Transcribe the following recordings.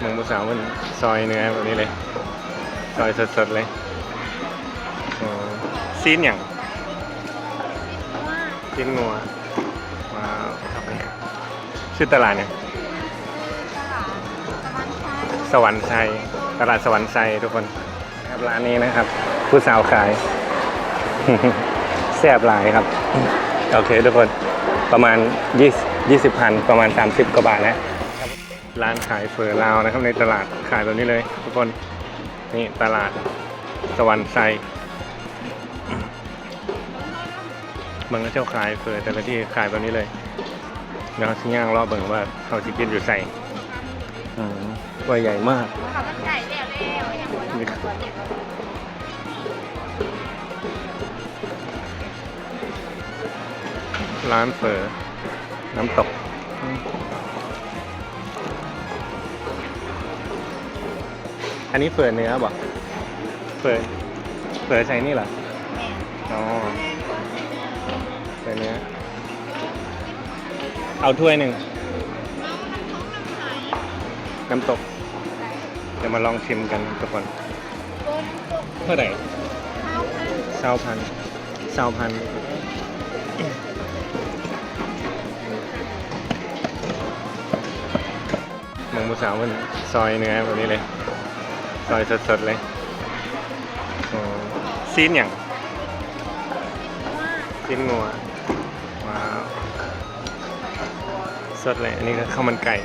หมึงผู้สาวมันซอยเนื้อแบบนี้เลย ซอยสดๆเลยซีนอย่างซีนงัวว้าวครับนี่ชื่อตลาดเนี่ยสวรรค์ชัยตลาดสวรรค์ชัยทุกคนครับร้านนี้นะครับ ผู้สาวขายแซ่บหลายครับ โอเคทุกคนประมาณ 20 20พันประมาณ 30 กว่าบาทแล้ว ร้านขายเฟอร์ลาวนะครับในตลาดขายแบบนี้เลย ทุกคนนี่ตลาดสวรรค์ไซมันก็เจ้าขายเฟอร์แต่ละที่ขายแบบนี้เลยเดี๋ยวชิ้ย่างรอบเบิ่งว่าเขาจะกินอยู่ใส่อืมว่าใหญ่มากร้านเฟอร์น้ำตก อันนี้เฟอร์เนื้อบ่เฟอร์เฟอร์ใช้นี่เหรออ๋อเฟอร์เนื้อ เอาถ้วยหนึ่ง น้ำตก เดี๋ยวมาลองชิมกันทุกคนเท่าไหร่เศร้าพันเศร้าพันหมึงผู้สาวมันซอยเนื้อแบบนี้เลย ซอยสดๆเลยอ๋อซีนอย่างซีนงัวว้าวสดเลย อันนี้ก็ข้าวมันไก่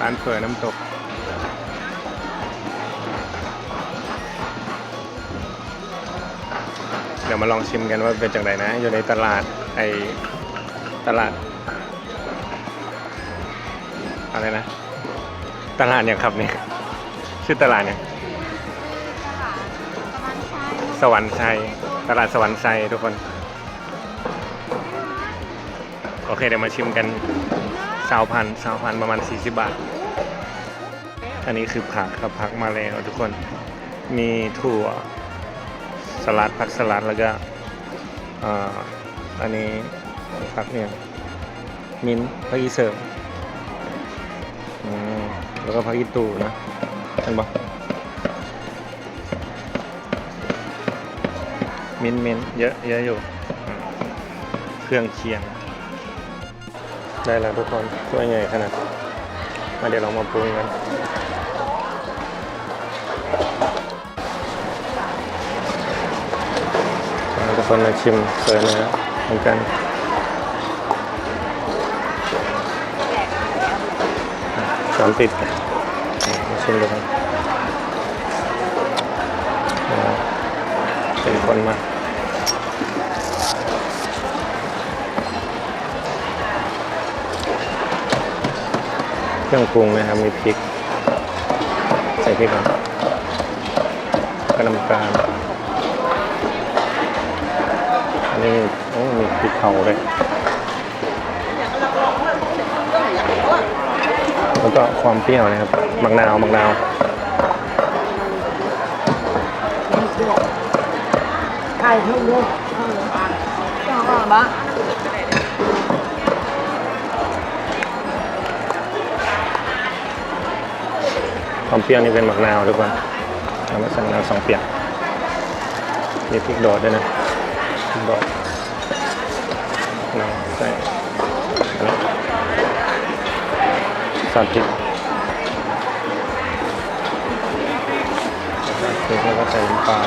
ร้านเฟือน้ำตกเดี๋ยวมาลองชิมกันว่าเป็นจังไดนะ อยู่ในตลาดไอตลาด อะไรนะ ตลาดเนี่ยครับเนี่ยชื่อตลาดเนี่ย สวรรค์ชัย ตลาดสวรรค์ชัยทุกคน โอเคเดี๋ยวมาชิมกันสาวพันสาวพันประมาณ 40 บาท อันนี้คือผักครับผักมาแล้วทุกคน มีถั่วสลัดผักสลัดแล้วก็อ่าอันนี้ผักเนี่ย มิ้นท์ผักอีเสริมอืม แล้วก็ผักอีตูนะเห็นปะมินมินเยอะเยอะอยู่ เครื่องเคียง ได้แล้วทุกคนช่วยใหญ่ขนาดมาเดี๋ยวเรามาปรุงกันทุกคนมาชิมเปิดเนื้อเหมือนกัน สามติดมาชิมดูครับอ่าเป็นคนมาเครื่องปรุงนะครับ มีพริก ใส่พริกก่อนก็น้ำตาลอันนี้โอ้มีพริกเผาเลย แล้วก็ความเปรี้ยวนะครับมักนาวมักนาวใช่ทุกลูกจังหวบ้าความเปรี้ยวนี่เป็นมักนาวทุกคนเอามาใส่มะนาวสองเปียกมีพริกโดดด้วยนะพริกโดดนาวใส่อันนี้ซ อสพริกพริกแล้วก็ใส่น้ำปลา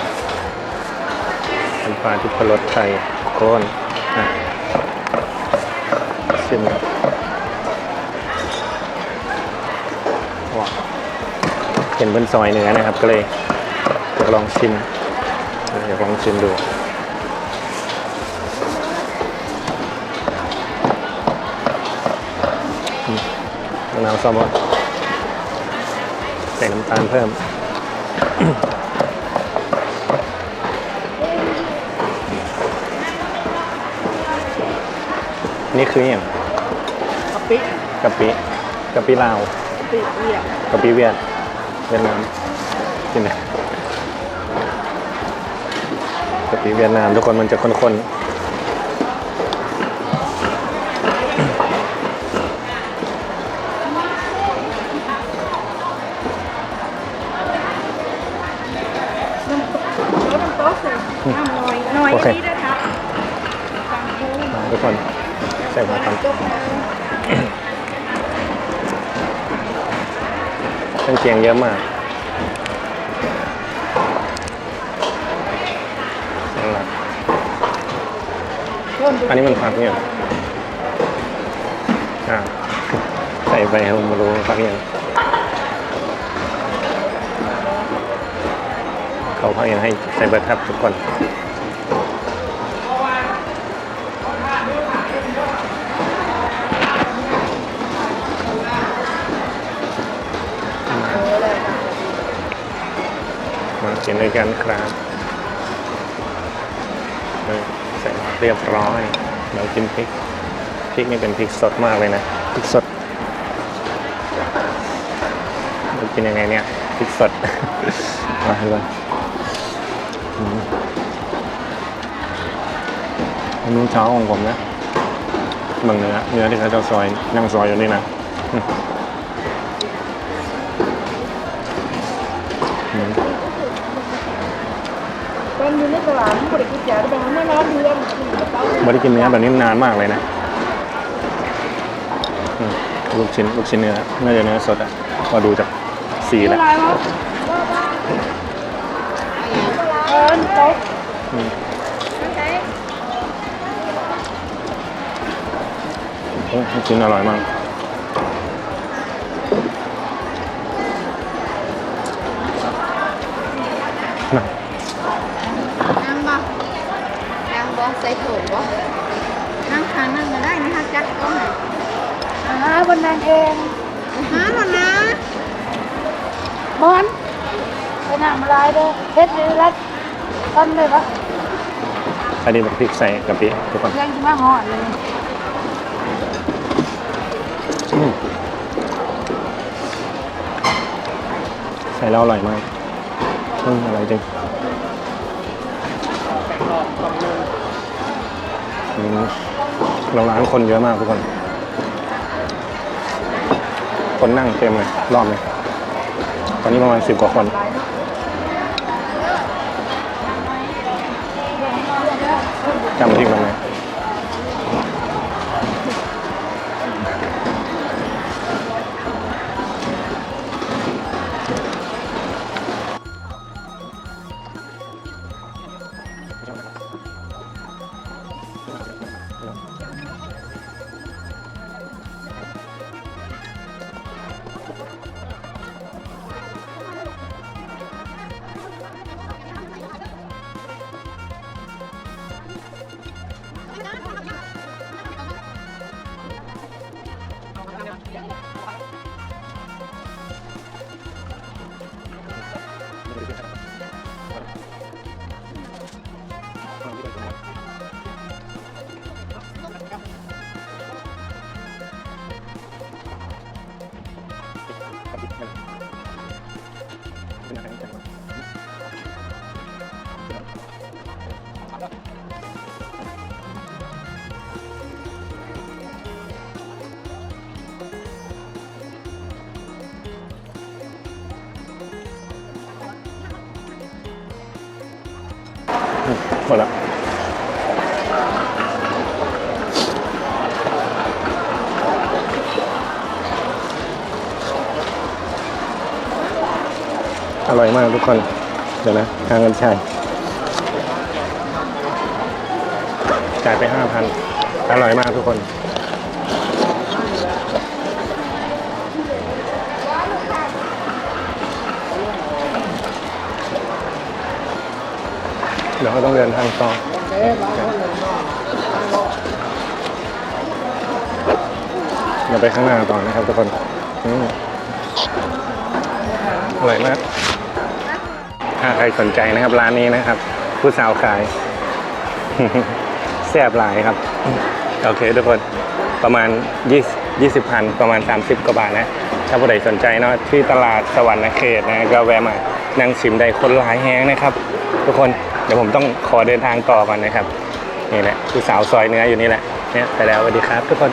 น้ำปลาที่พรสไทยโคนอะชิมว้าเห็นเป็นซอยเนื้อนะครับก็เลยอยากลองชิมอยากลองชิมดู นาวซอมอนใส่น้ำตาลเพิ่ม นี่คืออย่างกะปิกะปิกะปิลาวกะปิเวียดกะปิเวียดเวียดนามกินไหมกะปิเวียดนามทุกคนมันจะข้นๆ เครื่องเคียงเยอะมากสลัดอันนี้มันผักเนี่ยอ่าใส่ใบฮงมารูผักเนี่ยเขาพักยังให้ใส่เบอร์ทับทุกคน มากินด้วยกันครับเออใส่เรียบร้อย เรากินพริก พริกนี่เป็นพริกสดมากเลยนะ พริกสดเรากินยังไงเนี่ย พริกสด มาดูกันอืมอันนี้เช้าของผมนะบางเนื้อ เนื้อที่เขาจะซอยนั่งซอยอยู่นี่นะ เป็นอยู่ในตลาดมันบริกิจยาได้เป็นเมื่อน้ำเดือนกระเป๋าไม่ได้กินเนื้อแบบนี้นานมากเลยนะอืมลูกชิ้นลูกชิ้นเนื้อน่าจะเนื้อสดอะพอดูจากสีแล้วอะไรวะเออโต๊ะอืมโอ้ยลูกชิ้นอร่อยมากนะ นั่งบ่ นั่งบ่ใส่ถุงบ่นั่งข้างนั่งก็ได้นะคะจัดก็หน่อยอาหารบนนางเองฮะหมดนะมอนไปนำลายเด้อเพชรเลยรัดต้นเลยปะอันนี้แบบพริกใส่กะปิทุกคนยังจะมาห่อเลยอืมใส่แล้วอร่อยมากอืมอร่อยจริงอืม เราร้านคนเยอะมากทุกคน คนนั่งเต็มเลย รอบเลยตอนนี้ประมาณสิบกว่าคน จำที่มันไหม มดละอร่อยมากทุกคน เดี๋ยวนะทางกันชัยจ่ายไปห้าพันอร่อยมากทุกคน เดี๋ยวก็ต้องเดินทางต่อเดี๋ยวไปข้างหน้าต่อนะครับทุกคนอืมอร่อยมากถ้าใครสนใจนะครับร้านนี้นะครับ ผู้สาวขายแซ่บหลายครับ โอเคทุกคนประมาณ 20 20พันประมาณ 30 กว่าบาทนะ ถ้าผู้ใดสนใจเนาะที่ตลาดสวรรค์เขตนะก็แวะมานั่งชิมได้คนหลายแห้งนะครับ ทุกคน เดี๋ยวผมต้องขอเดินทางต่อก่อนนะครับ นี่แหละคือสาวซอยเนื้ออยู่นี่แหละเนี่ยไปแล้วสวัสดีครับทุกคน